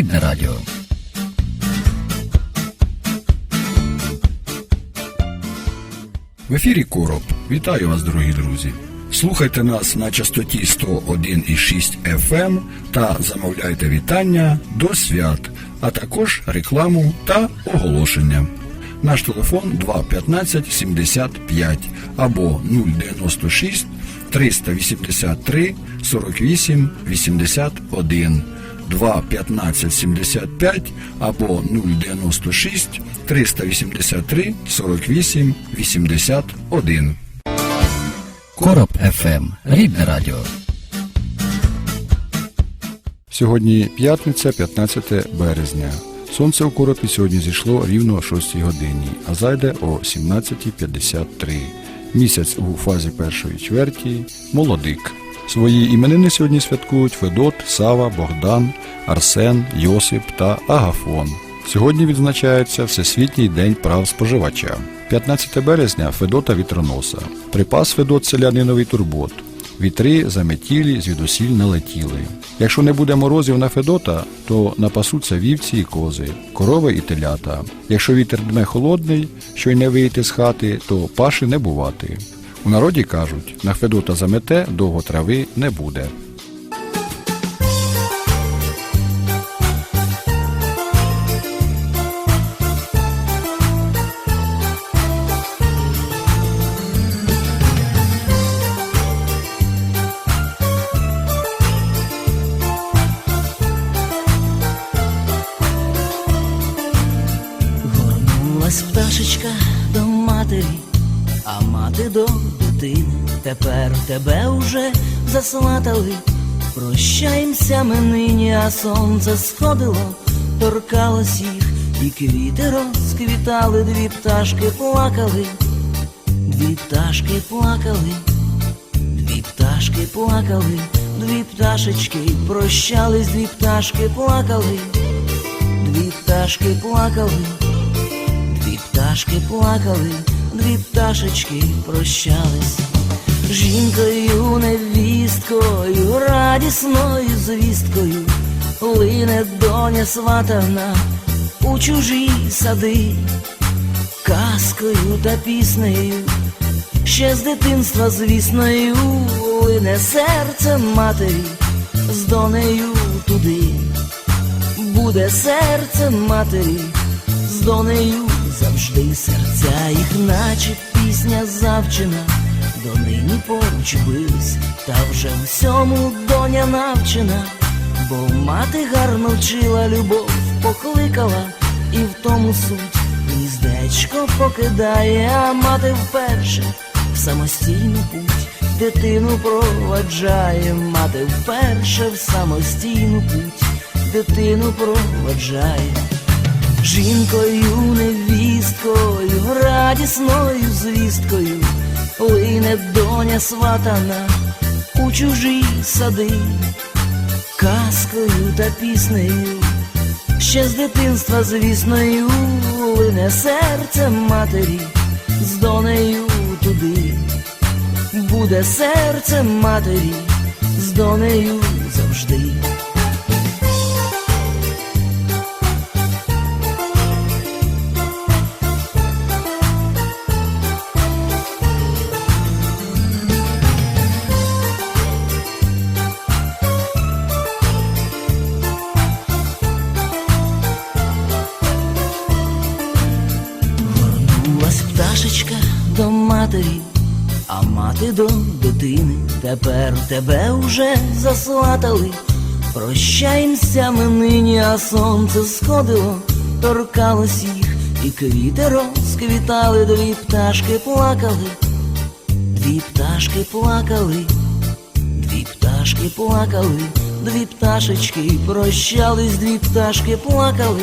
Короб радіо. В ефірі Короб. Вітаю вас, дорогі друзі. Слухайте нас на частоті 101,6 FM та замовляйте вітання до свят, а також рекламу та оголошення. Наш телефон 215 75 або 096 383 48 81 2 15 75 або 096 383 48 81. Короб ФМ. Рідне радіо. Сьогодні п'ятниця, 15 березня. Сонце у коропі сьогодні зійшло рівно о 6 годині, а зайде о 17.53. Місяць у фазі першої чверті молодик. Свої іменини сьогодні святкують Федот, Сава, Богдан, Арсен, Йосип та Агафон. Сьогодні відзначається Всесвітній день прав споживача. 15 березня Федота вітроноса. Припас Федот селяниновий турбот. Вітри заметілі, звідусіль налетіли. Якщо не буде морозів на Федота, то напасуться вівці і кози, корови і телята. Якщо вітер дме холодний, що й не вийти з хати, то паші не бувати. У народі кажуть, на Федота замете, довго трави не буде. Пташечка до матері, а мати до. Тепер тебе уже засватали. Прощаємося ми нині, а сонце сходило, торкалось їх, і квіти розквітали, дві пташки плакали, дві пташки плакали, дві пташки плакали, дві пташечки прощались, дві пташки плакали, дві пташки плакали. Дві пташки плакали, дві пташечки прощались. Жінкою, невісткою, радісною звісткою, лине доня сватана у чужі сади, казкою та піснею, ще з дитинства звісною, лине серце матері з донею туди. Буде серце матері, з донею завжди. Серця їх, наче пісня завчена, донині поруч бились, та вже всьому доня навчена, бо мати гарно вчила любов, покликала, і в тому суть. Гніздечко покидає, а мати вперше в самостійну путь. Дитину проваджає, мати вперше в самостійну путь. Дитину проваджає, жінкою, невісткою, радісною звісткою, лине доня сватана у чужі сади, казкою та піснею, ще з дитинства звісною, лине серце матері з донею туди, буде серце матері з донею завжди. Матері, а мати до дитини. Тепер тебе уже засватали. Прощаємося ми нині, а сонце сходило, торкалось їх, і квіти розквітали, дві пташки плакали, дві пташки плакали, дві пташки плакали, дві пташечки прощались, дві пташки плакали,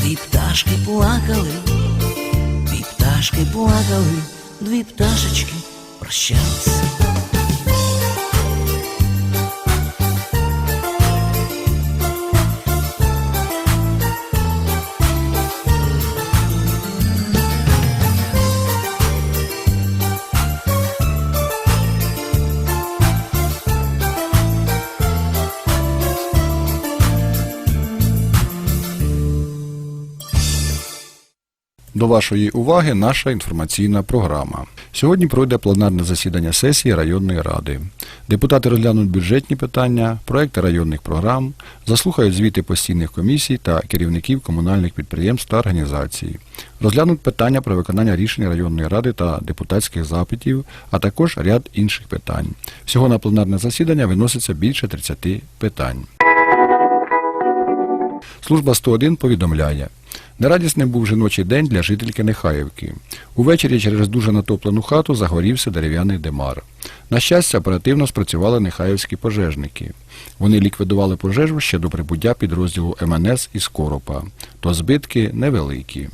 дві пташки плакали. Дві пташки плакали, дві пташечки прощались. До вашої уваги наша інформаційна програма. Сьогодні пройде пленарне засідання сесії районної ради. Депутати розглянуть бюджетні питання, проекти районних програм, заслухають звіти постійних комісій та керівників комунальних підприємств та організацій, розглянуть питання про виконання рішень районної ради та депутатських запитів, а також ряд інших питань. Всього на пленарне засідання виноситься більше 30 питань. Служба 101 повідомляє. Нерадісним був жіночий день для жительки Нехаївки. Увечері через дуже натоплену хату загорівся дерев'яний демар. На щастя, оперативно спрацювали нехаївські пожежники. Вони ліквідували пожежу ще до прибуття підрозділу МНС із Коропа, то збитки невеликі.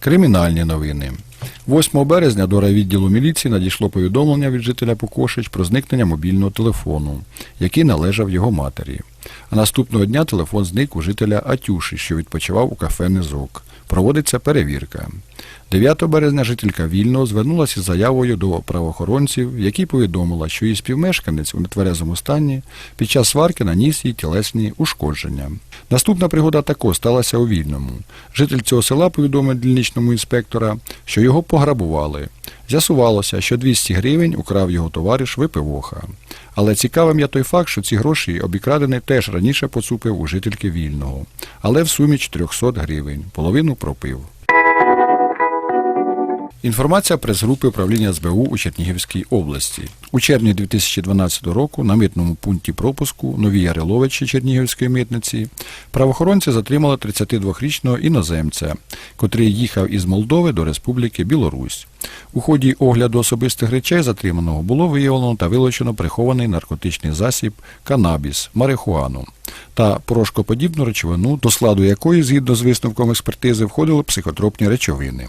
Кримінальні новини. 8 березня до райвідділу міліції надійшло повідомлення від жителя Покошич про зникнення мобільного телефону, який належав його матері. А наступного дня телефон зник у жителя Атюші, що відпочивав у кафе Низок. Проводиться перевірка. 9 березня жителька Вільного звернулася із заявою до правоохоронців, в якій повідомила, що її співмешканець у нетверезому стані під час сварки наніс їй тілесні ушкодження. Наступна пригода також сталася у Вільному. Житель цього села повідомив дільничному інспектора, що його пограбували. З'ясувалося, що 200 гривень украв його товариш Випивоха. Але цікавим є той факт, що ці гроші обікрадений теж раніше поцупив у жительки Вільного, але в сумі 400 гривень, половину пропив. Інформація прес-групи управління СБУ у Чернігівській області. У червні 2012 року на митному пункті пропуску Нові Яриловичі Чернігівської митниці правоохоронці затримали 32-річного іноземця, котрий їхав із Молдови до Республіки Білорусь. У ході огляду особистих речей затриманого було виявлено та вилучено прихований наркотичний засіб канабіс, марихуану та порошкоподібну речовину, до складу якої, згідно з висновком експертизи, входили психотропні речовини.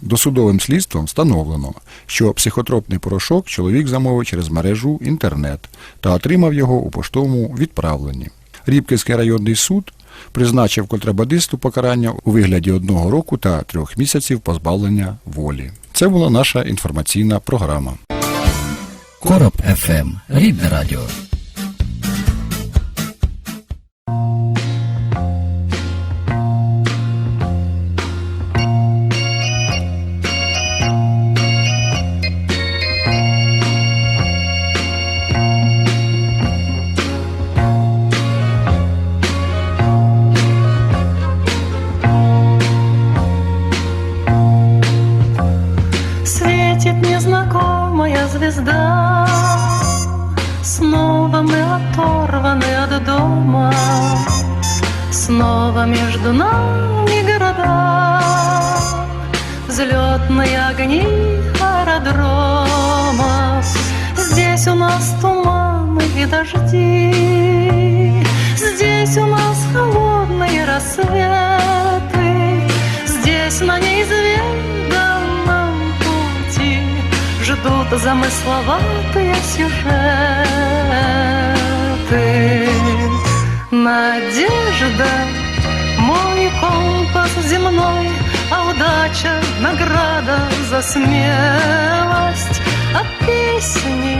Досудовим слідством встановлено, що психотропний порошок чоловік замовив через мережу інтернет та отримав його у поштовому відправленні. Рібківський районний суд призначив контрабандисту покарання у вигляді одного року та трьох місяців позбавлення волі. Це була наша інформаційна програма. Короб ФМ. Рідне радіо. Между нами города. Взлетные огни аэродромов Здесь у нас туманы и дожди. Здесь у нас холодные рассветы. Здесь на неизведанном пути Ждут замысловатые сюжеты. Надежда, мой компас земной А удача — награда за смелость. А песни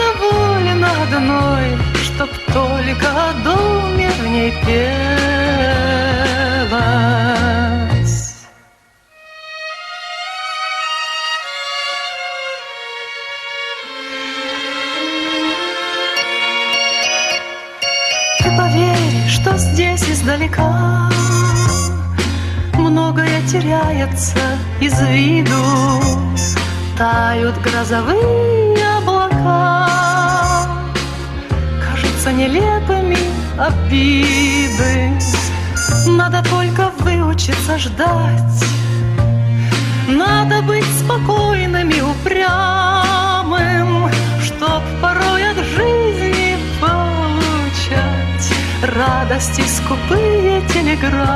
доволен одной Чтоб только о доме в ней пелось издалека. Многое теряется из виду. Тают грозовые облака. Кажутся нелепыми обиды. Надо только выучиться ждать. Надо быть спокойным и Радости скупые телеграммы.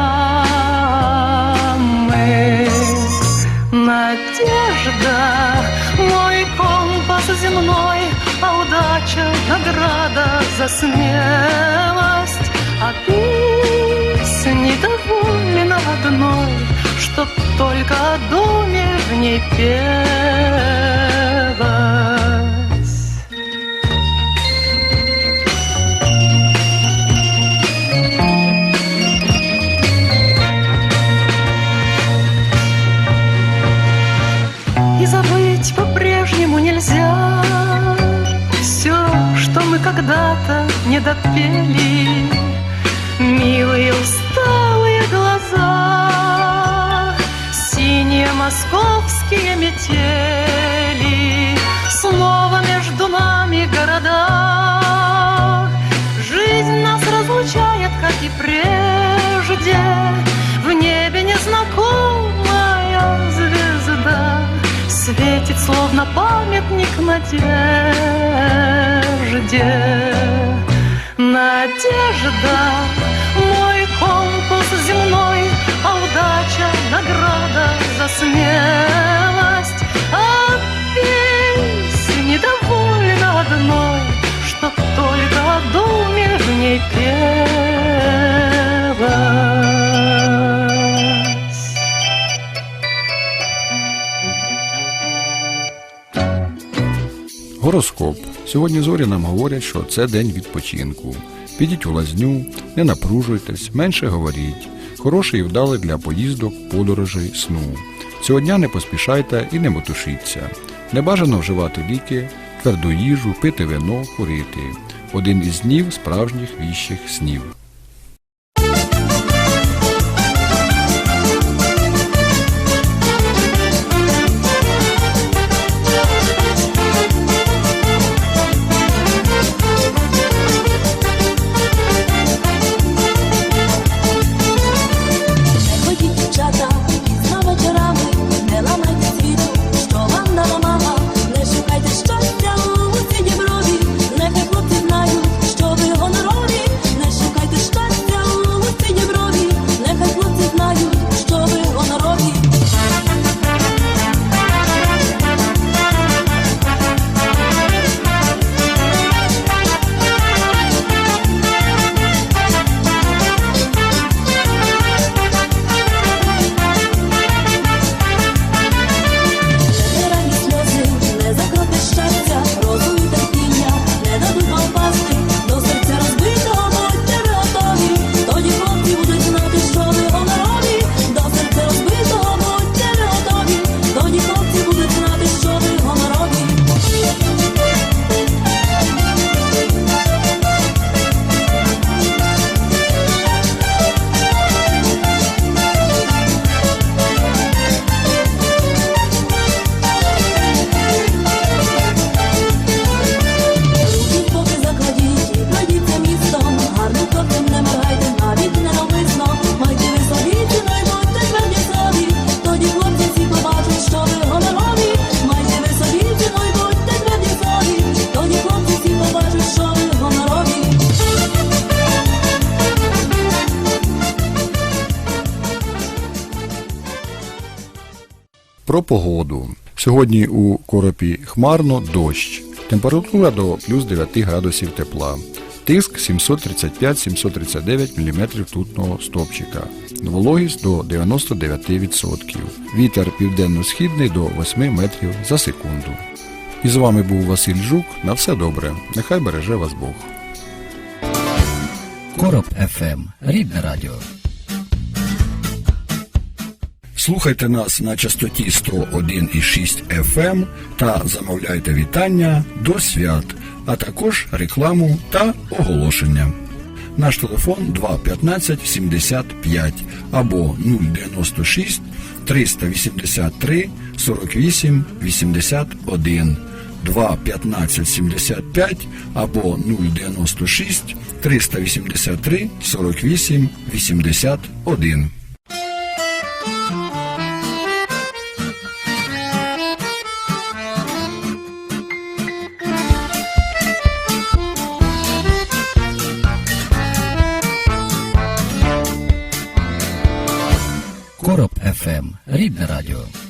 Надежда, мой компас земной А удача — награда за смелость. А песни довольно одной Чтоб только о доме в ней пелось допели. Милые усталые глаза, синие московские метели, снова между нами города. Жизнь нас разлучает, как и прежде, в небе незнакомая звезда Светит, словно памятник надежде Надежда, мой компас земной А удача, награда за смелость. А песни довольно одной Гороскоп. Сьогодні зорі нам говорять, що це день відпочинку. Підіть у лазню, не напружуйтесь, менше говоріть. Хороший і вдалий для поїздок, подорожей, сну. Цього дня не поспішайте і не мотушіться. Не бажано вживати ліки, тверду їжу, пити вино, курити. Один із днів справжніх віщих снів. Про погоду. Сьогодні у Коропі хмарно дощ. Температура до плюс 9 градусів тепла. Тиск 735-739 мм тутного стопчика. Вологість до 99%. Вітер південно-східний до 8 метрів за секунду. І з вами був Василь Жук. На все добре. Нехай береже вас Бог. Короб ФМ. Рідне радіо. Слухайте нас на частоті 101,6 FM та замовляйте вітання до свят, а також рекламу та оголошення. Наш телефон 215 75 або 096 383 48 81 215 75 або 096 383 48 81. Короб ФМ. Рідне радіо.